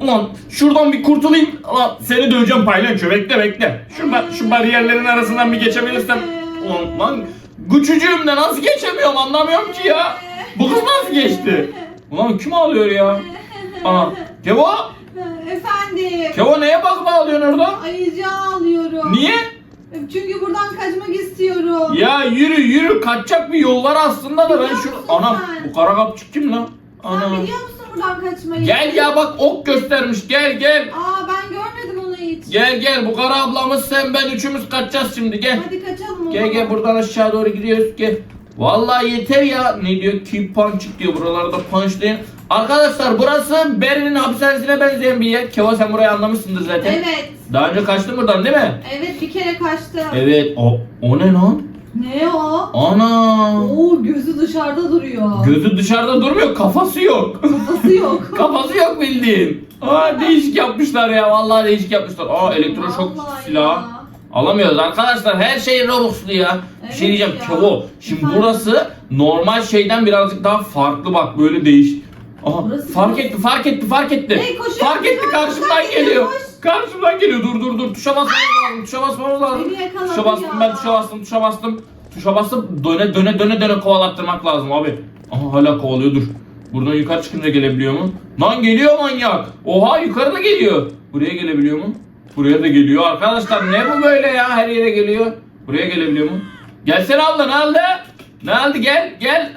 Ulan şuradan bir kurtulayım. Ulan seni döveceğim paylaşıyor. Bekle bekle. Şuradan şu bariyerlerin arasından bir geçebilirsem. Ulan lan güçücüğümle nasıl geçemiyorum anlamıyorum ki ya. Bu kız nasıl geçti? Ulan kim ağlıyor ya? Aa, Kevo? Efendim. Kevo neye bakıp ağlıyorsun orada? Ayıcağı alıyorum. Niye? Çünkü buradan kaçmak istiyorum. Ya yürü yürü kaçacak bir yol var aslında da ben Biliyor şu... musun Anam sen? bu kara kapçık kim lan? Sen Anam. biliyor musun buradan kaçmayı? Gel ya bak ok göstermiş gel gel. Aa ben görmedim onu hiç. Gel gel bu kara ablamız sen ben üçümüz kaçacağız şimdi gel. Hadi kaçalım o Gel gel zaman. buradan aşağı doğru gidiyoruz gel. Vallahi yeter ya. Ne diyor? Keep punching diyor. Buralarda punchlayın. Arkadaşlar burası Berlin'in hapishanesine benzeyen bir yer. Keva sen burayı anlamışsındır zaten. Evet. Daha önce kaçtın buradan değil mi? Evet bir kere kaçtım. Evet. O, o ne lan? Ne o? Ana. Oo gözü dışarıda duruyor. Gözü dışarıda durmuyor. Kafası yok. Kafası yok. Kafası yok bildiğin. Aa değişik yapmışlar ya. Vallahi değişik yapmışlar. Aa elektroşok Vallahi silahı. ya. Alamıyoruz arkadaşlar. Her şey Robux'lu ya. bir Evet şey diyeceğim. ya. Kevo. Şimdi Efendim? burası normal şeyden birazcık daha farklı bak böyle değiş. Aha Burası fark etti fark etti fark etti. Hey, koşuyor, fark etti koşuyor, karşımdan koşuyor, geliyor. koş. Karşımdan geliyor. Dur dur dur. Tuşa basmamız lazım. Tuşa basmamız lazım. Beni yakaladı Tuşa bastım ya. ben tuşa bastım tuşa bastım. Tuşa bastım döne döne döne döne kovalattırmak lazım abi. Aha hala kovalıyor dur. Buradan yukarı çıkınca gelebiliyor mu? Lan geliyor manyak. Oha yukarıda geliyor. Buraya gelebiliyor mu? Buraya da geliyor. Arkadaşlar ne bu böyle ya? Her yere geliyor. Buraya gelebiliyor mu? Gelsene abla ne oldu? Ne oldu gel gel.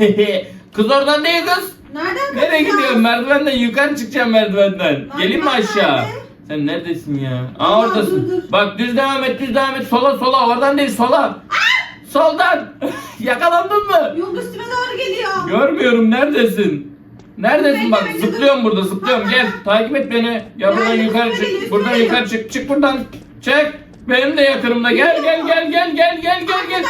Ee, kız oradan değil kız. Nereden Nereye gidiyorsun? Merdivenden yukarı çıkacağım merdivenden. Merdiven Gelin mi aşağı? nerede? Sen neredesin ya? Aa Aman, oradasın. dur, dur. Bak düz devam et, düz devam et. Sola sola, oradan değil sola. Ah! Soldan. Yakalandın mı? Yol üstüme doğru geliyor. Görmüyorum neredesin? Neredesin bak bekle, zıplıyorum burada zıplıyorum gel takip et beni. Ya buradan Nerede? yukarı Üstüme çık. Buradan üstüme yukarı çık. Çık buradan. Çek. Benim de yakınımda. Gel gel gel gel gel gel gel gel.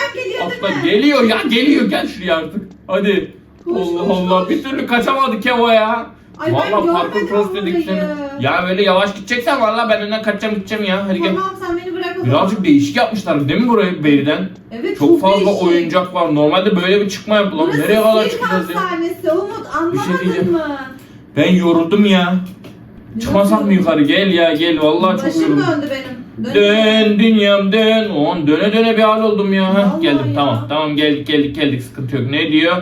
Arkadan Atla geliyor ya geliyor gel şuraya artık. Hadi. Koş, Allah koş, Allah koş. bir türlü kaçamadık ya o ya Ay, ben Vallahi parkur görmedim cross dedik seni orayı. ya böyle yavaş gideceksen vallahi ben önden kaçacağım gideceğim ya hadi gel Tamam sen beni bırak o zaman. Birazcık değişik yapmışlar değil mi burayı Beri'den? Evet, Çok fazla değişik. oyuncak var. Normalde böyle bir çıkma yapılan. Burası Nereye kadar sirk çıkacağız ya? hastanesi Umut anlamadın şey diyeceğim. mı? Ben yoruldum ya. Çıkmasak mı yukarı? Gel ya gel. Vallahi çok Başım yoruldum. döndü benim. Dön dünyam dön. On döne döne bir hal oldum ya. Heh, Vallahi geldim ya. tamam. Tamam geldik geldik geldik. Sıkıntı yok. Ne diyor?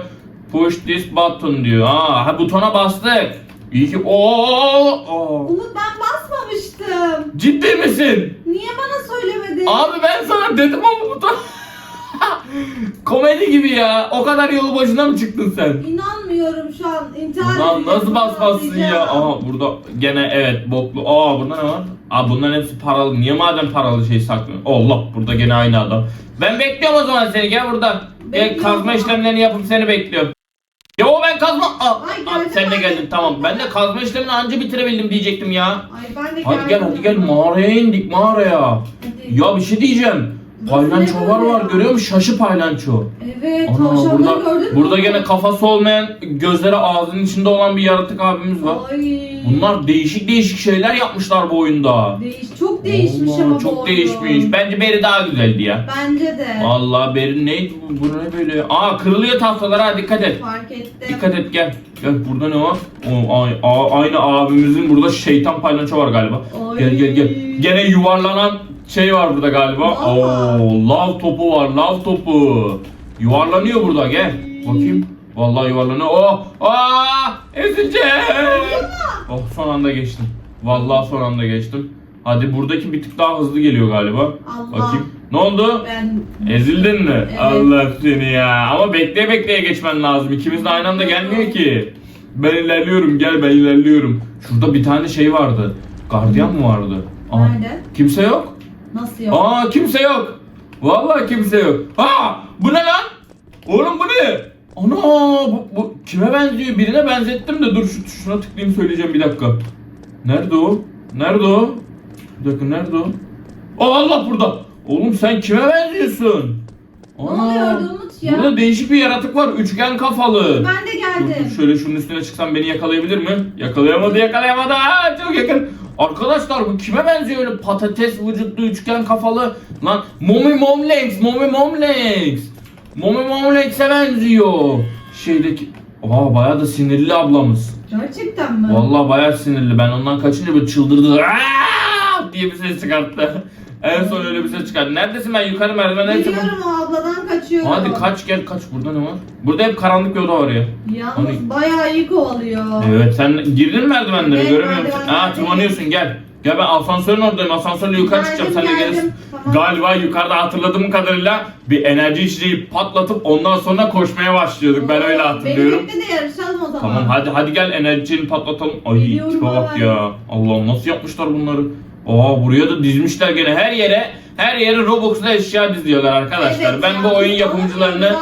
Push this button diyor. Aa, ha butona bastık. İyi ki. Oo, oo. Umut ben basmamıştım. Ciddi misin? Niye bana söylemedin? Abi ben sana dedim ama buton. Komedi gibi ya. O kadar yolu boşuna mı çıktın sen? İnanmıyorum şu an. İntihar Lan ediyorum, nasıl basmazsın ya? atlayacağım. Aha burada gene evet boklu. Aa burada ne var? Aa bunların hepsi paralı. Niye madem paralı şey saklıyor? Allah burada gene aynı adam. Ben bekliyorum o zaman seni gel burada. Gel Bekliyorum. kazma işlemlerini yapıp seni bekliyorum. Ben kazma. Aa, Ay, aa, geldim sen de ben de. geldin tamam. Ben de kazma işlemini anca bitirebildim diyecektim ya. Ay ben de Hadi gel geldim. hadi gel mağaraya indik mağaraya. Hadi. Ya bir şey diyeceğim. Paylançolar var görüyor musun? Şaşı paylanço. Evet Ana tavşanları burada, gördün mü? burada gene kafası olmayan, gözleri ağzının içinde olan bir yaratık abimiz var. Ay. Bunlar değişik değişik şeyler yapmışlar bu oyunda. Değiş, çok değişmiş Allah, ama bu Çok oyun. değişmiş. Bence Beri daha güzeldi ya. Bence de. Allah Beri neydi bu? Bu ne böyle? Aa kırılıyor tahtalar ha dikkat et. Fark ettim. Dikkat et gel. Gel burada ne var? O, ay- a- aynı abimizin burada şeytan paylaşı var galiba. Ay. Gel gel gel. Gene yuvarlanan şey var burada galiba. Oo, lav topu var, lav topu. Yuvarlanıyor burada gel. Bakayım. Vallahi yuvarlanıyor. Oh! Aa! Ezileceğim. Oh son anda geçtim. Vallahi son anda geçtim. Hadi buradaki bir tık daha hızlı geliyor galiba. Allah. Bakayım. Ne oldu? Ben Ezildin mi? Evet. Allah seni ya. Ama bekleye bekleye geçmen lazım. İkimiz de aynı anda gelmiyor ki. Ben ilerliyorum gel ben ilerliyorum. Şurada bir tane şey vardı. Gardiyan mı vardı? Aa, Nerede? Kimse yok. Nasıl yok? Aa kimse yok. Vallahi kimse yok. Ha bu ne lan? Oğlum bu ne? Ana bu, bu kime benziyor? Birine benzettim de dur şu şuna tıklayayım söyleyeceğim bir dakika. Nerede o? Nerede o? Bir dakika nerede o? Aa, Allah burada. Oğlum sen kime benziyorsun? Ne oluyordu Umut ya? Burada değişik bir yaratık var. Üçgen kafalı. Ben de Dur, dur, geldim. şöyle şunun üstüne çıksam beni yakalayabilir mi? Yakalayamadı yakalayamadı. Aa, çok yakın. Arkadaşlar bu kime benziyor öyle patates vücutlu üçgen kafalı? Lan Momi Momlex, Momi Momlex. Momi Momlex'e benziyor. Şeydeki... Oha bayağı da sinirli ablamız. Gerçekten mi? Vallahi bayağı sinirli. Ben ondan kaçınca böyle çıldırdı. Aa! diye bir ses çıkarttı. En son öyle bir ses çıkarttı. Neredesin ben yukarı çıkıp. Biliyorum o abladan kaçıyorum. Hadi kaç gel kaç. Burada ne var? Burada hep karanlık oda var ya. Yalnız Hani- bayağı iyi kovalıyor. Evet sen girdin mi merdivenlere Evet, göremiyor musun? merdivenlerde. Aa tırmanıyorsun gel. Gel ben asansörün oradayım. Asansörle yukarı Geldim, çıkacağım. Sen de geldim. gelirsin. Tamam. Galiba yukarıda hatırladığım kadarıyla bir enerji içeceği patlatıp ondan sonra koşmaya başlıyorduk. Ben öyle hatırlıyorum. Benimle de yarışalım o zaman. Tamam hadi hadi gel enerjini patlatalım. Ay Geliyorum tipe bak ya. Allah'ım nasıl yapmışlar bunları. Aa buraya da dizmişler gene her yere her yere Robux'la eşya diziyorlar arkadaşlar. Evet ben ya, bu oyun yapımcılarını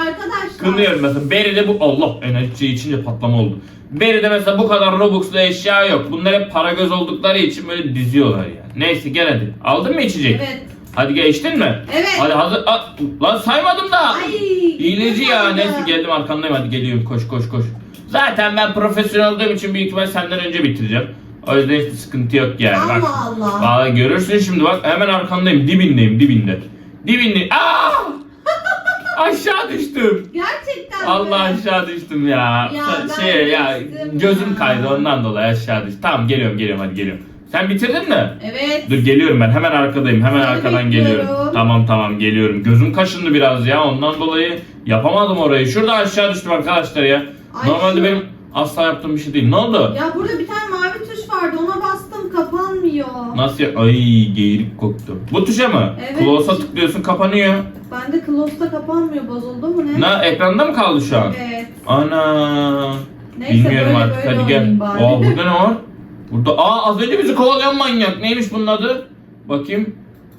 kınıyorum mesela. Beri'de bu Allah enerji içince patlama oldu. Beri'de mesela bu kadar Robux'la eşya yok. Bunlar hep para göz oldukları için böyle diziyorlar yani. Neyse gel hadi. Aldın mı içecek? Evet. Hadi gel içtin mi? Evet. Hadi hazır. Aa, lan saymadım da. Ay. İyileci ya. Neyse geldim arkandayım hadi geliyorum koş koş koş. Zaten ben profesyonel olduğum için büyük ihtimal senden önce bitireceğim. O yüzden hiç sıkıntı yok yani. Allah bak. Allah. Vallahi görürsün şimdi bak hemen arkandayım dibindeyim dibinde. Dibinde. Aa! aşağı düştüm. Gerçekten mi? Allah aşağı düştüm ya. Ya şey ya gözüm ya. kaydı ondan dolayı aşağı düştüm. Tamam geliyorum geliyorum hadi geliyorum. Sen bitirdin mi? Evet. Dur geliyorum ben hemen arkadayım hemen Seni arkadan bekliyorum. geliyorum. Tamam tamam geliyorum. Gözüm kaşındı biraz ya ondan dolayı yapamadım orayı. Şurada aşağı düştüm arkadaşlar ya. Ay, Normalde şu- benim asla yaptığım bir şey değil. Ne oldu? Ya burada bir tane vardı ona bastım kapanmıyor. Nasıl ya? Ay geğirik koktu. Bu tuşa mı? Evet. Close'a tıklıyorsun kapanıyor. Bende Close'da kapanmıyor bozuldu mu ne? Ne ekranda mı kaldı şu an? Evet. Ana. Neyse Bilmiyorum böyle artık böyle hadi gel. bari. Aa burada ne var? Burada aa az önce bizi kovalayan manyak. Neymiş bunun adı? Bakayım.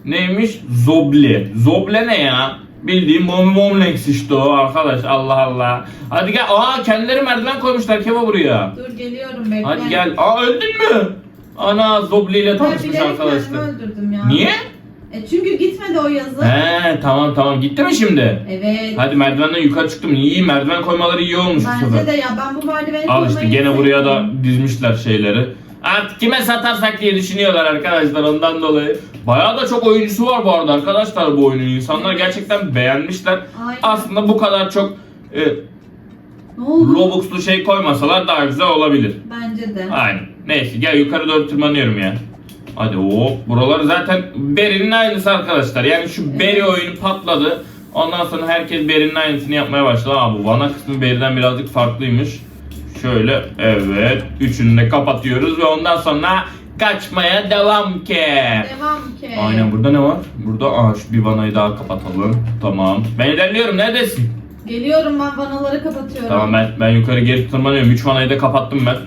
Neymiş? Zoble. Zoble ne ya? Bildiğim Mommy Momlex işte o arkadaş. Allah Allah. Hadi gel. Aa kendileri merdiven koymuşlar Keva buraya. Dur geliyorum bekle. Hadi gel. Aa öldün mü? Ana Zoble ile tanışmış arkadaşlar. öldürdüm ya. Niye? E çünkü gitmedi o yazı. He tamam tamam. Gitti mi şimdi? Evet. Hadi merdivenden yukarı çıktım. İyi merdiven koymaları iyi olmuş bu Bence sefer. de ya ben bu merdiveni Al işte koymayı gene buraya da dizmişler şeyleri. Artık kime satarsak diye düşünüyorlar arkadaşlar ondan dolayı. Bayağı da çok oyuncusu var bu arada arkadaşlar bu oyunun. İnsanlar gerçekten beğenmişler. Aynen. Aslında bu kadar çok e? Robux'lu şey koymasalar daha güzel olabilir. Bence de. Aynen. Neyse gel yukarı doğru tırmanıyorum ya. Hadi hop. Buraları zaten Berry'nin aynısı arkadaşlar. Yani şu Evet. Berry oyunu patladı. Ondan sonra herkes Berry'nin aynısını yapmaya başladı. Aa bu Vana kısmı Berry'den birazcık farklıymış. Şöyle evet. Üçünü de kapatıyoruz ve ondan sonra kaçmaya devam ki. Devam ki. Aynen burada ne var? Burada aa şu bir vanayı daha kapatalım. Tamam. Ben ilerliyorum. Neredesin? Geliyorum ben vanaları kapatıyorum. Tamam ben ben yukarı geri tırmanıyorum. 3 vanayı da kapattım ben.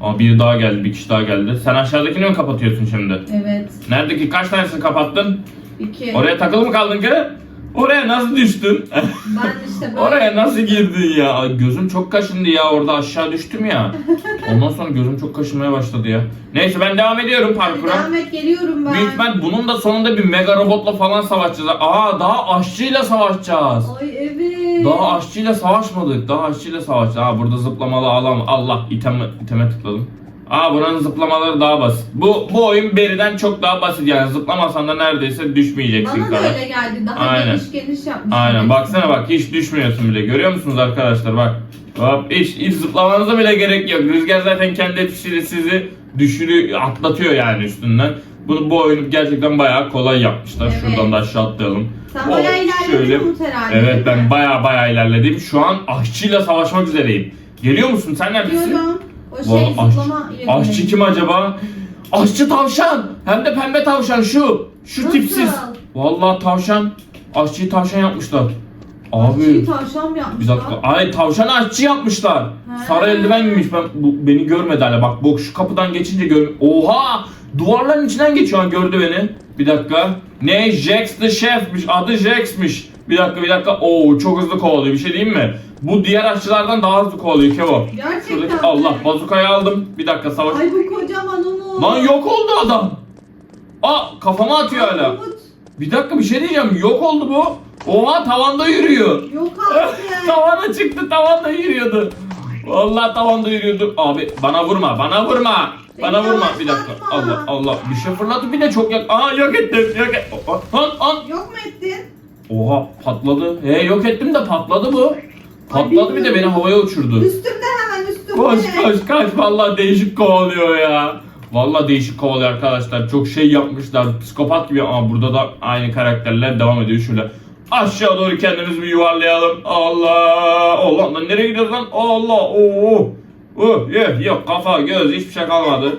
Aa biri daha geldi, bir kişi daha geldi. Sen aşağıdakini mi kapatıyorsun şimdi? Evet. Neredeki kaç tanesini kapattın? İki. Oraya takılı mı kaldın ki? Oraya nasıl düştün? Ben işte böyle. Oraya nasıl girdin ya? Gözüm çok kaşındı ya orada aşağı düştüm ya. Ondan sonra gözüm çok kaşınmaya başladı ya. Neyse ben devam ediyorum parkura. Devam et geliyorum ben. Büyük ihtimal bunun da sonunda bir mega robotla falan savaşacağız. Aa daha aşçıyla savaşacağız. Ay evet. Daha aşçıyla savaşmadık. Daha aşçıyla savaşacağız. Aa burada zıplamalı alan. Allah iteme, iteme tıkladım. Aa buranın zıplamaları daha basit. Bu bu oyun beriden çok daha basit yani zıplamasan da neredeyse düşmeyeceksin Bana da öyle geldi. Daha Aynen. geniş geniş yapmışlar. Aynen baksana bak hiç düşmüyorsun bile. Görüyor musunuz arkadaşlar bak. Hop hiç, hiç zıplamanıza bile gerek yok. Rüzgar zaten kendi etkisiyle sizi düşürüyor, atlatıyor yani üstünden. Bunu bu oyunu gerçekten bayağı kolay yapmışlar. Evet. Şuradan da aşağı atlayalım. Sen O, bayağı ilerledin Umut herhalde. Evet ben bayağı bayağı ilerledim. Şu an aşçıyla savaşmak üzereyim. Geliyor musun? Sen neredesin? Biliyorum. O şey Vallahi aş- zıplama yeri. aşçı kim acaba? Aşçı tavşan. Hem de pembe tavşan şu. Şu Nasıl? tipsiz. Vallahi tavşan. Aşçıyı tavşan yapmışlar. Abi Aşçıyı tavşan mı bir yapmışlar? dakika. Ay tavşan aşçı yapmışlar. Sarı eldiven giymiş. Ben bu, beni görmedi hala. Bak bu şu kapıdan geçince gör. Oha! Duvarların içinden geçiyor an gördü beni. Bir dakika. Ne? Jax the Chef'miş. Adı Jax'miş. Bir dakika bir dakika. Oo çok hızlı kovalıyor. Bir şey diyeyim mi? Bu diğer aşçılardan daha hızlı kovalıyor Kevo. Gerçekten Şuradaki mi? Allah bazukayı aldım. Bir dakika savaş. Ay bu kocaman Umut. Lan yok oldu adam. Aa kafama atıyor hala. Umut. Bir dakika bir şey diyeceğim. Yok oldu bu. Oha tavanda yürüyor. Yok artık. tavana çıktı tavanda yürüyordu. Vallahi tavanda yürüyordu. Abi bana vurma bana vurma. Bana vurma bir dakika. Allah Allah bir şey fırlattı bir de çok yak. Aa yok ettim yok et. An an. Yok mu ettin? Oha patladı. He yok ettim de patladı bu. Patladı bir de beni havaya uçurdu. Üstümde üstüme. Koş koş kaç vallahi değişik kovalıyor ya. Vallahi değişik kovalıyor arkadaşlar. Çok şey yapmışlar. Psikopat gibi ama burada da aynı karakterler devam ediyor şöyle. Aşağı doğru kendimizi bir yuvarlayalım. Allah! Allah lan nereye gidiyoruz lan? Allah! Oo! Oh, yok, yok kafa, göz hiçbir şey kalmadı.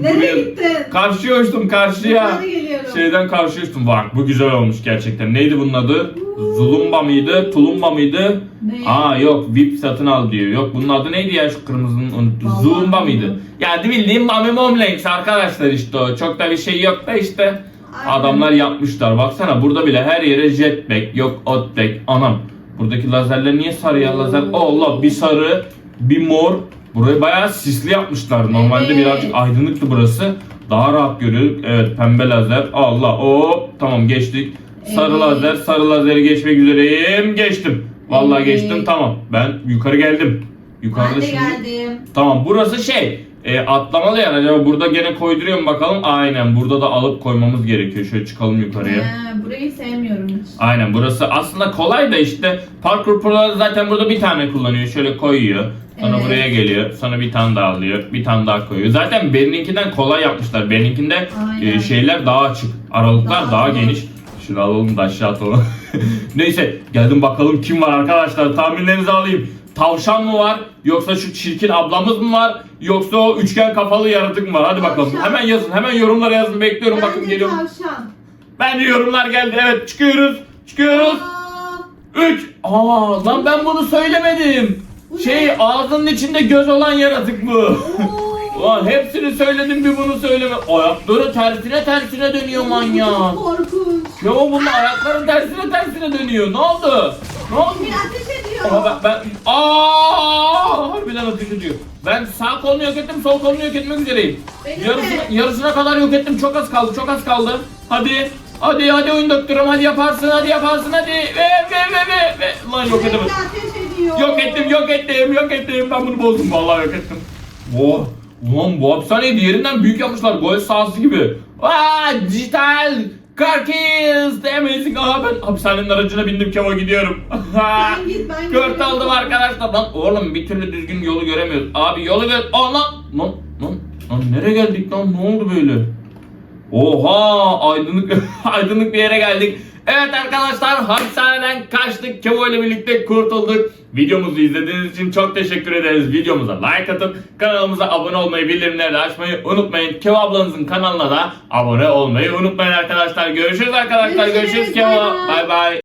Nereye gittin? Karşıya uçtum karşıya. Geliyorum. Şeyden karşıya uçtum. Bak bu güzel olmuş gerçekten. Neydi bunun adı? Zulumba mıydı? Tulumba mıydı? Ne? Aa yok VIP satın al diyor. Yok bunun adı neydi ya şu kırmızının unuttum. Vallahi Zumba mıydı? Ya bildiğim Mami Momlenks arkadaşlar işte o. Çok da bir şey yok da işte. Aynen. Adamlar yapmışlar. Baksana burada bile her yere jetpack yok outback. Anam. Buradaki lazerler niye sarı ya lazer? Allah bir sarı bir mor. Burayı bayağı sisli yapmışlar. Normalde Evet. birazcık aydınlıktı burası. Daha rahat görüyorduk. Evet pembe lazer. Allah hop tamam geçtik. Sarı Evet. lazer sarı lazeri geçmek üzereyim. Geçtim. Vallahi Evet. geçtim tamam. Ben yukarı geldim. Yukarıda Ben de şimdi. geldim. Tamam burası şey e, atlamalı yer acaba burada gene koyduruyor mu bakalım aynen burada da alıp koymamız gerekiyor şöyle çıkalım yukarıya He, burayı sevmiyorum hiç. aynen burası aslında kolay da işte parkur proları zaten burada bir tane kullanıyor şöyle koyuyor sonra Evet. buraya geliyor sonra bir tane daha alıyor bir tane daha koyuyor. Zaten benimkinden kolay yapmışlar. Benimkinde Aynen. e, şeyler daha açık. Aralıklar Daha daha, açık. geniş. Şunu alalım da aşağı atalım. Neyse geldim bakalım kim var arkadaşlar. Tahminlerinizi alayım. Tavşan mı var yoksa şu çirkin ablamız mı var yoksa o üçgen kafalı yaratık mı var? Hadi bakalım. Tavşan. hemen yazın hemen yorumlara yazın. Bekliyorum bakın Bence geliyorum. tavşan. Bence yorumlar geldi. Evet çıkıyoruz. Çıkıyoruz. Aa, 3 Aa lan ben bunu söylemedim şey ne? ağzının içinde göz olan yaratık mı oo. Lan hepsini söyledim bir bunu söyleme ayakları tersine tersine dönüyor manyak korkunç. Ya o bunun ayakların tersine tersine dönüyor ne oldu ne oldu Bir ateş ediyor. Ama ben, ben harbiden ateş ediyor. Ben sağ kolunu yok ettim, sol kolunu yok etmek üzereyim. Benim Yarısına, de. yarısına kadar yok ettim. Çok az kaldı, çok az kaldı. Hadi, hadi, hadi oyun doktorum. Hadi yaparsın, hadi yaparsın, hadi. Ve, ve, ve, ve, ve. Lan yok edemedim. ateş ediyor. Yok ettim, yok ettim, yok ettim. Ben bunu bozdum. Vallahi yok ettim. Oh, ulan bu hapishaneyi diğerinden büyük yapmışlar. Gol sahası gibi. Aa, dijital. The amazing. Aha ben hapishanenin aracına bindim Kevo gidiyorum. Ben git ben Kört aldım arkadaşlar. Lan oğlum bir türlü düzgün yolu göremiyoruz. Abi yolu gör. Aa lan. Lan lan. Lan nereye geldik lan? Ne oldu böyle? Oha aydınlık aydınlık bir yere geldik. Evet arkadaşlar hapishaneden kaçtık. Kevo ile birlikte kurtulduk. Videomuzu izlediğiniz için çok teşekkür ederiz. Videomuza like atıp kanalımıza abone olmayı, bildirimleri açmayı unutmayın. Kevo ablanızın kanalına da abone olmayı unutmayın arkadaşlar. Görüşürüz arkadaşlar. Görüşürüz, Görüşürüz Kevo. Bay bay.